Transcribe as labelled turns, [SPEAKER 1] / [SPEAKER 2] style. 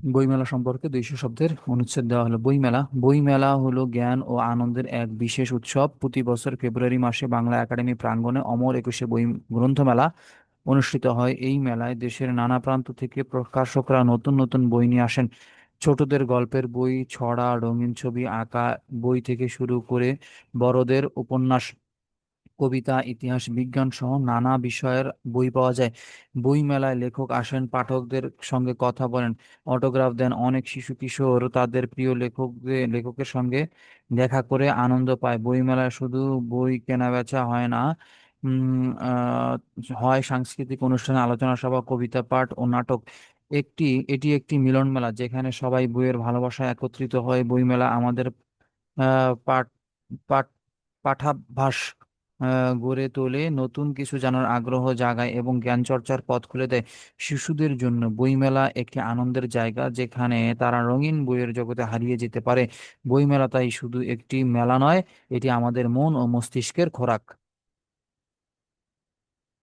[SPEAKER 1] বইমেলা সম্পর্কে দুইশো শব্দের অনুচ্ছেদ দেওয়া হলো। বইমেলা বইমেলা হলো জ্ঞান ও আনন্দের এক বিশেষ উৎসব। প্রতি বছর ফেব্রুয়ারি মাসে বাংলা একাডেমি প্রাঙ্গণে অমর একুশে বই গ্রন্থমেলা অনুষ্ঠিত হয়। এই মেলায় দেশের নানা প্রান্ত থেকে প্রকাশকরা নতুন নতুন বই নিয়ে আসেন। ছোটদের গল্পের বই, ছড়া, রঙিন ছবি আঁকা বই থেকে শুরু করে বড়দের উপন্যাস কবিতা ইতিহাস বিজ্ঞান সহ নানা বিষয়ের বই পাওয়া যায়। বই মেলায় লেখক আসেন পাঠকদের সঙ্গে কথা বলেন অটোগ্রাফ দেন অনেক শিশু কিশোর তাদের প্রিয় লেখকদের লেখকের সঙ্গে দেখা করে আনন্দ পায়। বই মেলায় শুধু বই কেনা বেচা হয় না হয় সাংস্কৃতিক অনুষ্ঠান আলোচনা সভা কবিতা পাঠ ও নাটক। একটি এটি একটি মিলন মেলা যেখানে সবাই বইয়ের ভালোবাসায় একত্রিত হয়। বই মেলা আমাদের আহ পাঠ পাঠ পাঠাভ্যাস আহ, গড়ে তোলে, নতুন কিছু জানার আগ্রহ জাগায় এবং জ্ঞান চর্চার পথ খুলে দেয় শিশুদের জন্য। বইমেলা একটি আনন্দের জায়গা যেখানে তারা রঙিন বইয়ের জগতে হারিয়ে যেতে পারে। বইমেলা তাই শুধু একটি মেলা নয়, এটি আমাদের মন ও মস্তিষ্কের খোরাক।